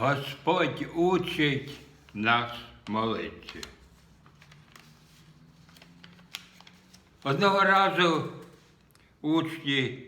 Господь учить нас молитися. Одного разу учні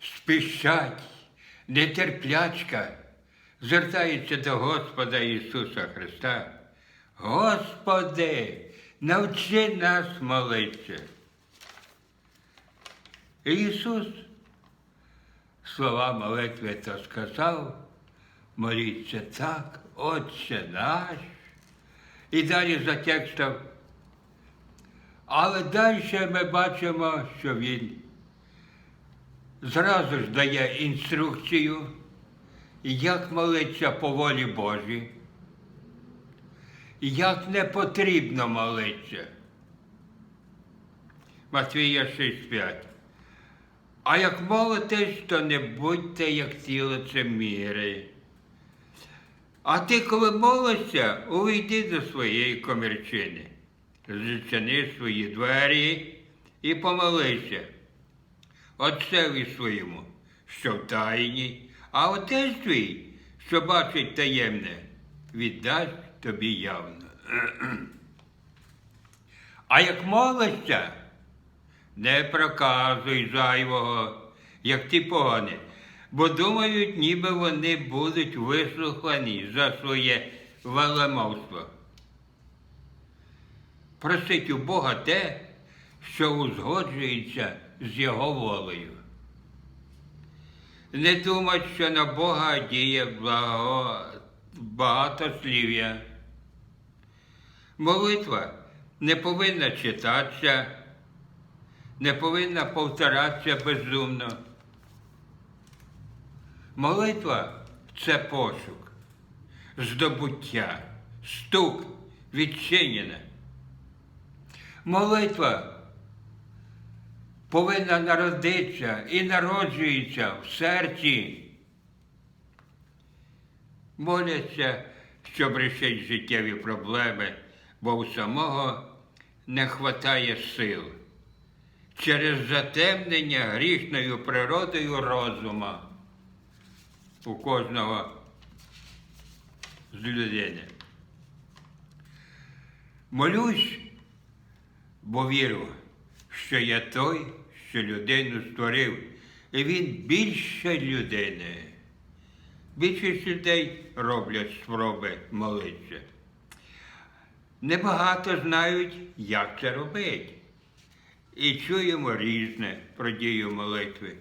спішать, нетерплячка, звертаються до Господа Ісуса Христа. Господи, навчи нас молитися. Ісус слова молитви то сказав, моліться так, Отче наш. І далі за текстом. Але далі ми бачимо, що він зразу ж дає інструкцію, як молитися по волі Божій, як не потрібно молитися. Матвія 6,5. А як молитесь, то не будьте як тіло це міри. А ти, коли молишся, увійди до своєї комірчини, зачини свої двері і помолися. Отцеві своєму, що в тайні, а отець твій, що бачить таємне, віддасть тобі явно. А як молишся, не проказуй зайвого, як ті погані, бо думають, ніби вони будуть вислухані за своє велемовство. Просить у Бога те, що узгоджується з Його волею. Не думать, що на Бога діє благо... багатослів'я. Молитва не повинна читатися, не повинна повторатися безумно. Молитва це пошук, здобуття, стук, відчинене. Молитва повинна народитися і народжується в серці. Моляться, щоб рішити життєві проблеми, бо у самого не хватає сил через затемнення грішною природою розума у кожного з людини. Молюсь, бо вірю, що я той, що людину створив, і він більше людини. Більшість людей роблять спроби молитися. Небагато знають, як це робити. І чуємо різне про дію молитви.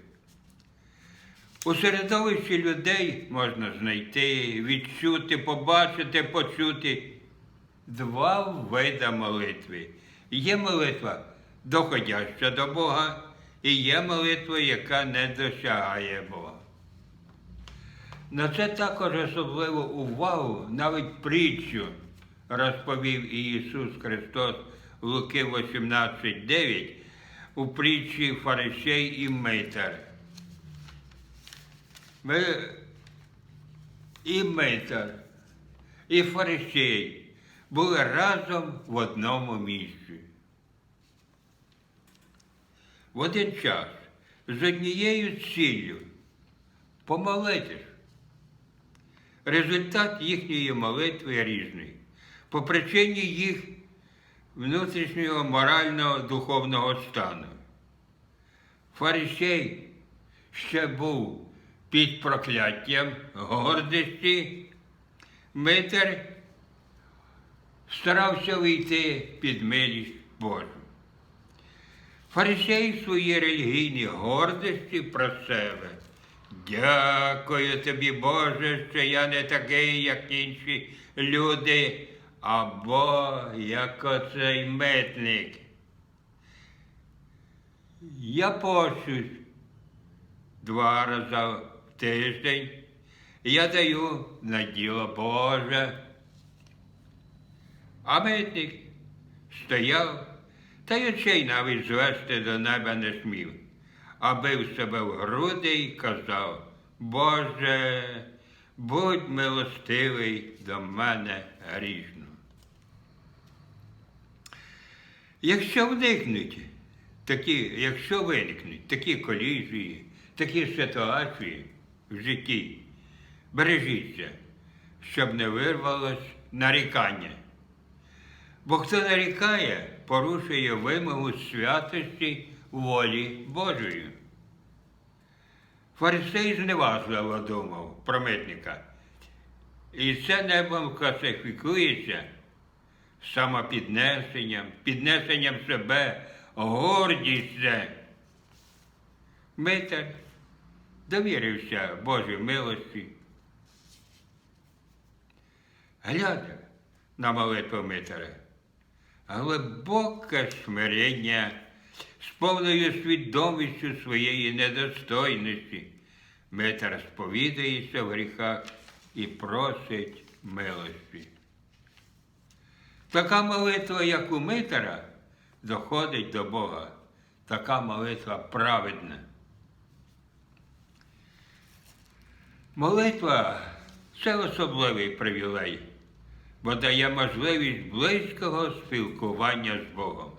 У середовищі людей можна знайти, відчути, побачити, почути два вида молитви. Є молитва, доходяща до Бога, і є молитва, яка не досягає Бога. На це також особливу увагу, навіть притчу розповів Ісус Христос Луки 18.9 у притчі Фарисей і Митар. Ми і Митар, і Фарисей були разом в одному місці. В один час з однією ціллю помолитись. Результат їхньої молитви різний. По причині їх внутрішнього морального духовного стану. Фарисей ще був під прокляттям гордості, Митер старався вийти під милість Божу. Фарисей своїй релігійній гордості про себе. Дякую тобі, Боже, що я не такий, як інші люди, або як оцей митник. Я пощусь два рази тиждень, я даю на діло Боже. А митник стояв, та й очей навіть звести до неба не смів, а бив себе в груди і казав, Боже, будь милостивий до мене грішно. Якщо вникнуть такі, якщо виникнуть такі колізії, такі ситуації в житті, бережіться, щоб не вирвалось нарікання. Бо хто нарікає, порушує вимогу святості волі Божої. Фарисей зневажливо думав про митника. І це небом класифікується самопіднесенням, піднесенням себе, гордість це. Довірився Божій милості. Глядя на молитву Митара, глибоке смирення з повною свідомістю своєї недостойності. Митар сповідається в гріхах і просить милості. Така молитва, як у Митара, доходить до Бога. Така молитва праведна. Молитва це особливий привілей, бо дає можливість близького спілкування з Богом,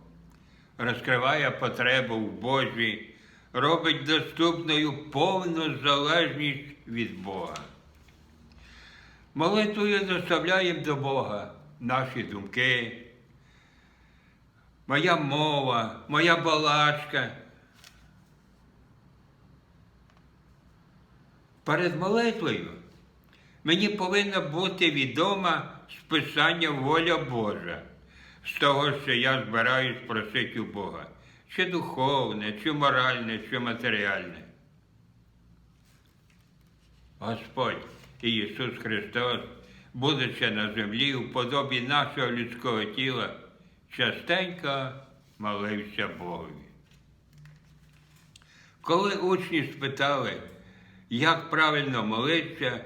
розкриває потребу в Божі, робить доступною повну залежність від Бога. Молитвою доставляємо до Бога наші думки, моя мова, моя балачка. Перед молитвою мені повинна бути відома списання воля Божа з того, що я збираюсь просити у Бога, чи духовне, чи моральне, чи матеріальне. Господь Ісус Христос, будучи на землі у подобі нашого людського тіла, частенько молився Богові. Коли учні спитали, як правильно молитися,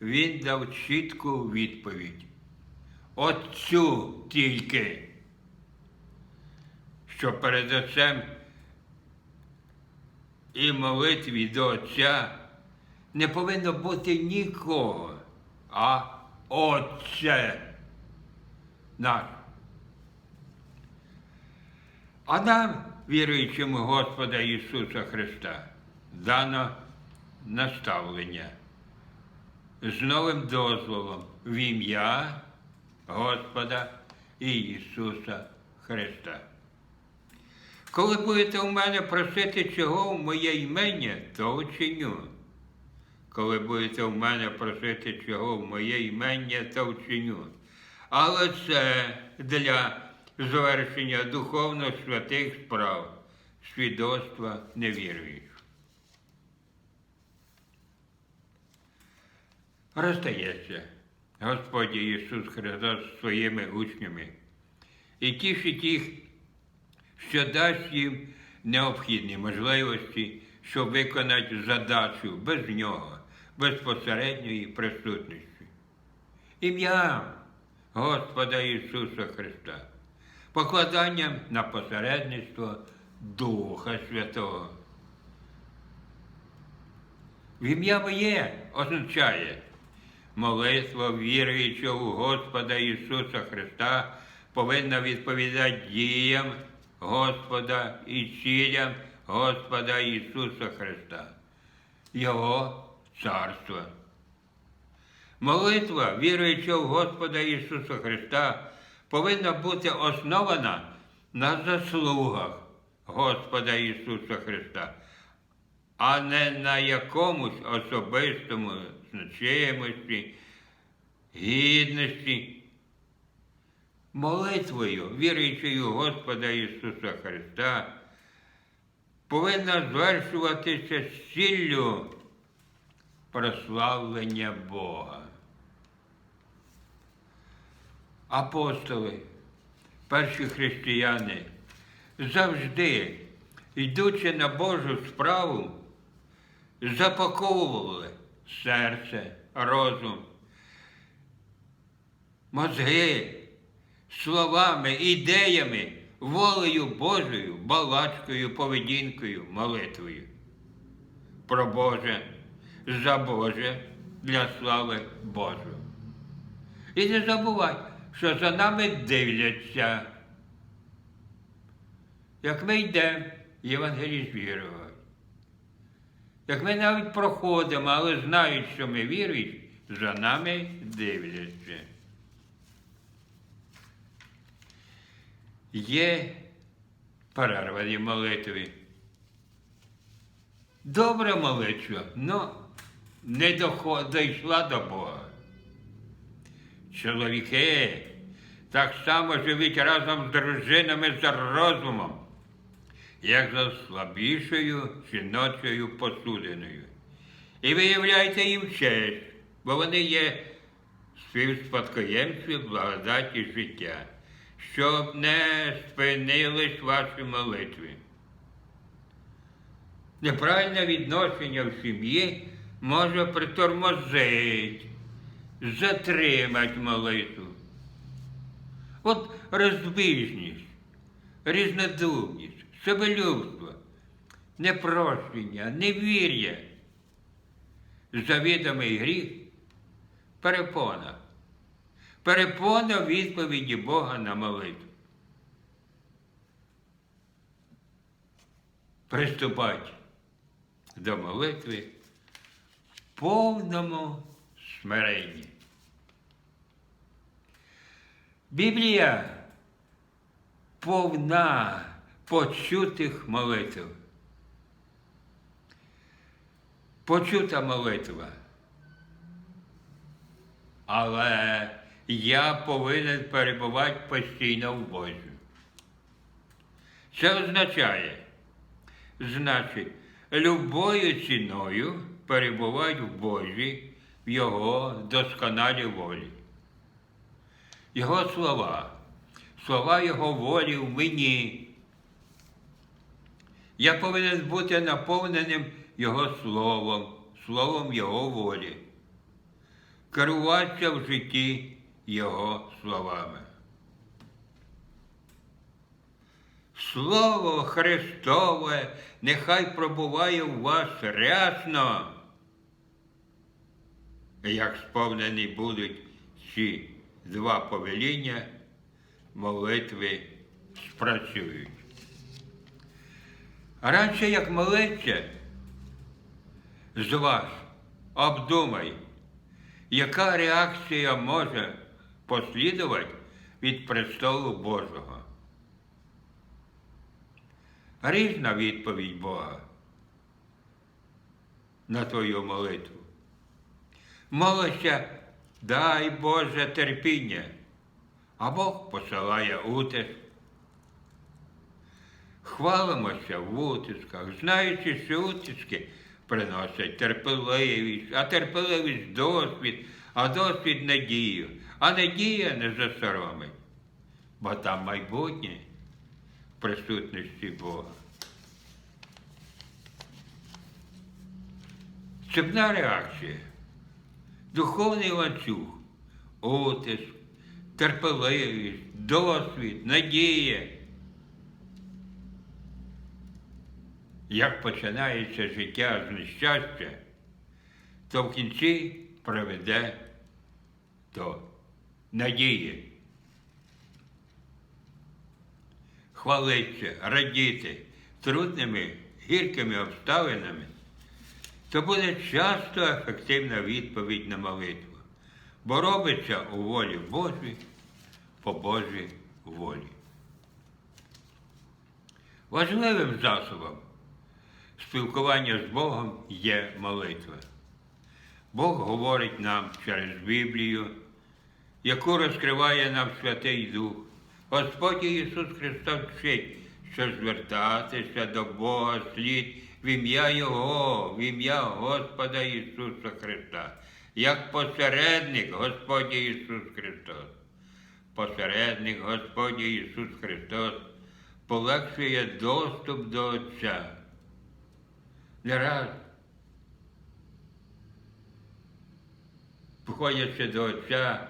він дав чітку відповідь. Отцю тільки, що перед Отцем і молитві до Отця не повинно бути нікого, а Отце наш. А нам, віруючим Господа Ісуса Христа, дано наставлення з новим дозволом в ім'я Господа Ісуса Христа. Коли будете у мене просити чого в моє імення, то вчиню. Коли будете в мене просити чого в моє імення, то вчиню. Але це для звершення духовно святих справ, свідоцтва невіруючих. Розстається Господь Ісус Христос зі своїми учнями і тішить їх, що дасть їм необхідні можливості, щоб виконати задачу без нього, безпосередньої присутності. Ім'ям Господа Ісуса Христа, покладанням на посередництво Духа Святого. В ім'я моє означає молитва віруючого у Господа Ісуса Христа повинна відповідати діям Господа і цілям Господа Ісуса Христа, Його Царства. Молитва віруючого в Господа Ісуса Христа повинна бути основана на заслугах Господа Ісуса Христа, а не на якомусь особистому значимості, гідності. Молитвою, віруючою Господа Ісуса Христа, повинна звершуватися з ціллю прославлення Бога. Апостоли, перші християни, завжди, йдучи на Божу справу, запаковували серце, розум, мозги словами, ідеями, волею Божою, балачкою, поведінкою, молитвою. Про Боже, за Боже для слави Божої. І не забувай, що за нами дивляться. Як ми йдемо, євангеліст. Як ми навіть проходимо, але знають, що ми вірують, за нами дивляться. Є перервані молитви. Добра молитва, але не доход- дійшла до Бога. Чоловіки так само живуть разом з дружинами за розумом, як за слабішою жіночою посудиною. І виявляйте їм честь, бо вони є співспадкоємці благодаті життя, щоб не спинились ваші молитви. Неправильне відношення в сім'ї може притормозити, затримати молитву. От розбіжність, різнодумність, себелюбство, непрощення, невір'я, завідомий гріх, перепона. Перепона відповіді Бога на молитву. Приступать до молитви в повному смиренні. Біблія повна почутих молитв. Почута молитва. Але я повинен перебувати постійно в Божі. Це означає, значить, любою ціною перебувати в Божі, в Його досконалій волі. Його слова, слова Його волі в мені. Я повинен бути наповненим Його словом, словом Його волі, керуватися в житті Його словами. Слово Христове нехай пробуває у вас рясно, як сповнені будуть ці два повеління, молитви спрацюють. Раніше, як молиться, з вас обдумай, яка реакція може послідувати від престолу Божого. Різна відповідь Бога на твою молитву. Молися, дай Боже терпіння, а Бог посилає утиск. Хвалимося в утисках, знаючи, що утиски приносять терпеливість, а терпеливість досвід, а досвід надію, а надія не засоромить, бо там майбутнє в присутності Бога. Цепна реакція, духовний ланцюг, утиск, терпеливість, досвід, надія. Як починається життя з нещастя, то в кінці приведе до надії. Хвалитися, радіти трудними, гіркими обставинами, то буде часто ефективна відповідь на молитву, бо робиться у волі Божій по Божій волі. Важливим засобом спілкування з Богом є молитва. Бог говорить нам через Біблію, яку розкриває нам Святий Дух. Господь Ісус Христос вчить, що звертатися до Бога слід в ім'я Його, в ім'я Господа Ісуса Христа, як посередник Господь Ісус Христос. Посередник Господь Ісус Христос полегшує доступ до Отця. Не раз, входячи до Отця,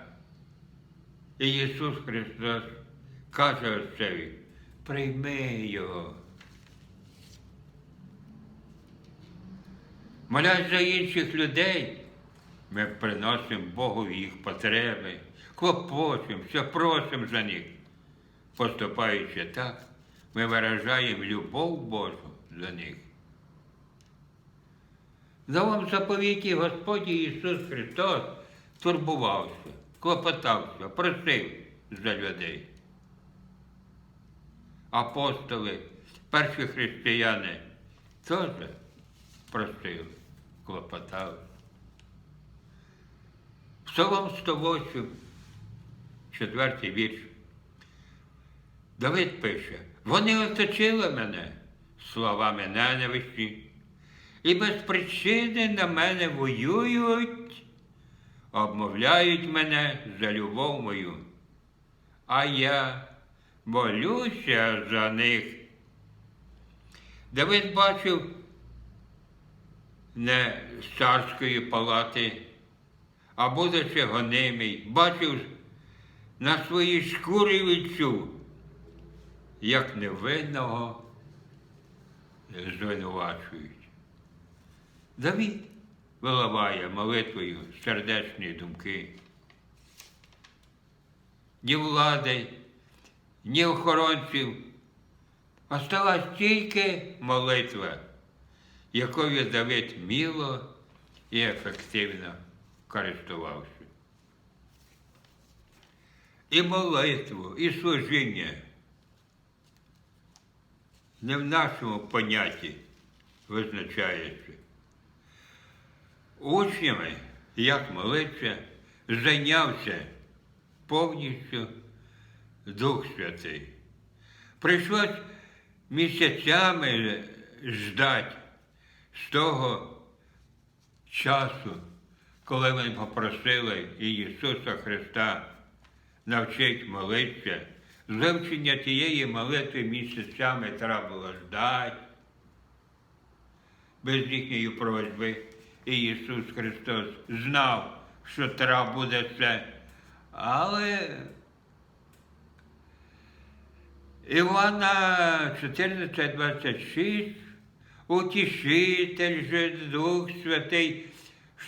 і Ісус Христос каже Отцеві, прийми Його. Молясь за інших людей, ми приносимо Богу їх потреби, клопочемося, просимо за них. Поступаючи так, ми виражаємо любов Божу за них. В новому заповіті Господь Ісус Христос турбувався, клопотався, просив за людей. Апостоли, перші християни теж просили, клопотали. Псалом 108, четвертий вірш. Давид пише, вони оточили мене словами ненависті, і без причини на мене воюють, обмовляють мене за любов мою. А я молюся за них. Давид бачив не царської палати, а будучи гонимий, бачив на своїй шкурі відчув, як невинного звинувачують. Давід виливає молитвою сердечні думки. Ні влади, ні охоронців. Осталась тільки молитва, якою Давид міло і ефективно користувався. І молитву, і служіння не в нашому понятті визначається. Учнями, як молитися, зайнявся повністю Дух Святий. Прийшлось місяцями ждати з того часу, коли вони попросили Ісуса Христа навчити молитися. З вивчення тієї молитви місяцями треба було ждати. Без їхньої просьби і Ісус Христос знав, що треба буде це. Але Івана 14,26 Утішитель же Дух Святий,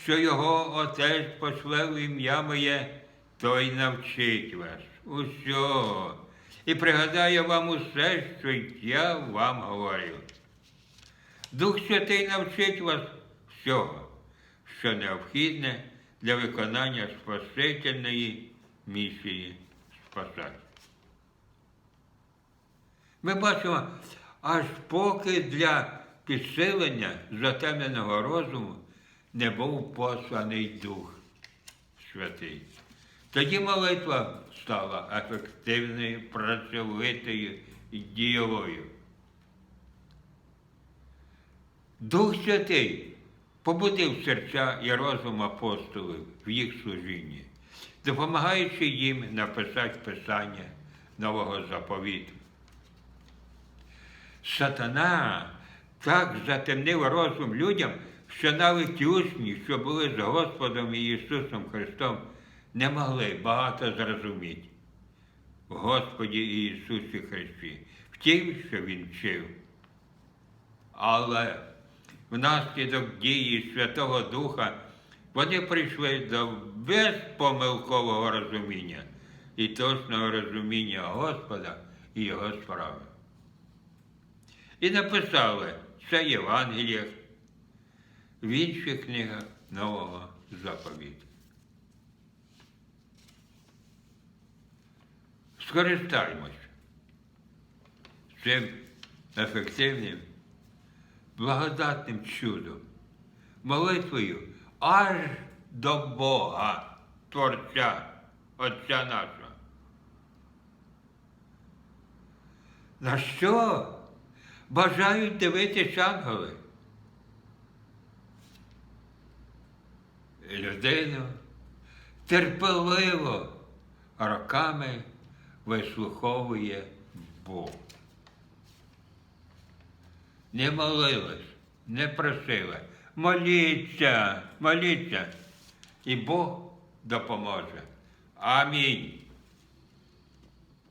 що його Отець пошле в ім'я моє, той навчить вас усього. І пригадаю вам усе, що я вам говорив. Дух Святий навчить вас всього, що необхідне для виконання спасительної місії спасати. Ми бачимо, аж поки для підсилення затемненого розуму не був посланий Дух Святий. Тоді молитва стала ефективною, працьовитою і дієвою. Дух Святий побудив серця і розум апостолів в їх служінні, допомагаючи їм написати Писання нового заповіту. Сатана так затемнив розум людям, що навіть учні, що були з Господом і Ісусом Христом, не могли багато зрозуміти Господі Ісусі Христі, в тім, що Він вчив. Але внаслідок дії Святого Духа вони прийшли до безпомилкового розуміння і точного розуміння Господа і Його справи. І написали це Євангеліях, в інших книгах Нового заповіту. Скористаймось цим ефективним, благодатним чудом, молитвою аж до Бога, Творця, Отця нашого. На що бажають дивитись ангели? Людину терпеливо роками вислуховує Бог. Не молилась, не просила. Моліться, моліться, і Бог допоможе. Амінь.